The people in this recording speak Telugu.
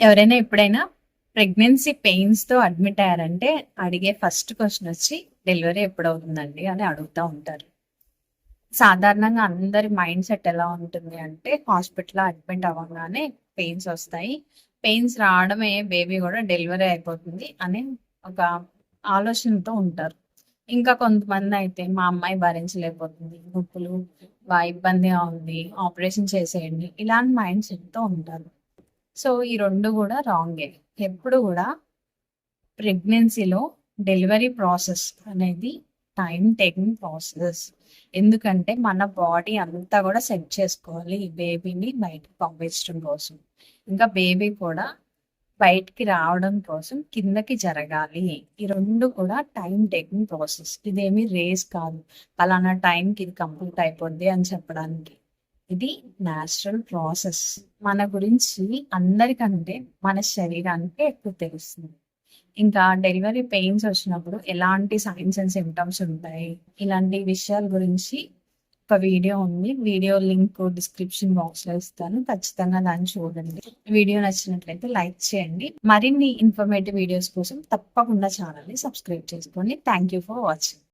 ఎవరైనా ఎప్పుడైనా ప్రెగ్నెన్సీ పెయిన్స్తో అడ్మిట్ అయ్యారంటే అడిగే ఫస్ట్ క్వశ్చన్ వచ్చి డెలివరీ ఎప్పుడు అవుతుందండి అని అడుగుతూ ఉంటారు. సాధారణంగా అందరి మైండ్ సెట్ ఎలా ఉంటుంది అంటే హాస్పిటల్ అడ్మిట్ అవ్వగానే పెయిన్స్ వస్తాయి. పెయిన్స్ రావడమే బేబీ కూడా డెలివరీ అయిపోతుంది అనే ఒక ఆలోచనతో ఉంటారు. ఇంకా కొంతమంది అయితే మా అమ్మాయి భరించలేకపోతుంది. నొప్పులు బాగా ఇబ్బందిగా ఉంది ఆపరేషన్ చేసేయండి ఇలాంటి మైండ్ సెట్తో ఉంటారు. సో ఈ రెండు కూడా రాంగే ఎప్పుడు కూడా ప్రెగ్నెన్సీలో డెలివరీ ప్రాసెస్ అనేది టైం టేకింగ్ ప్రాసెస్ ఎందుకంటే మన బాడీ అంతా కూడా సెట్ చేసుకోవాలి ఈ బేబీని బయటకు పంపించడం కోసం. ఇంకా బేబీ కూడా బయటికి రావడం కోసం కిందకి జరగాలి. ఈ రెండు కూడా టైం టేకింగ్ ప్రాసెస్ ఇదేమి రేస్ కాదు. పలానా టైంకి ఇది కంప్లీట్ అయిపోద్ది అని చెప్పడానికి. ఇది న్యాచురల్ ప్రాసెస్ మన గురించి అందరికంటే మన శరీరానికి ఎక్కువ తెలుస్తుంది. ఇంకా డెలివరీ పెయిన్స్ వచ్చినప్పుడు ఎలాంటి సైన్స్ అండ్ సిమ్టమ్స్ ఉంటాయి? ఇలాంటి విషయాల గురించి ఒక వీడియో ఉంది. వీడియో లింక్ డిస్క్రిప్షన్ బాక్స్లో ఇస్తాను. ఖచ్చితంగా దాన్ని చూడండి. వీడియో నచ్చినట్లయితే లైక్ చేయండి. మరిన్ని ఇన్ఫర్మేటివ్ వీడియోస్ కోసం తప్పకుండా ఛానల్ని సబ్స్క్రైబ్ చేసుకోండి. Thank you for watching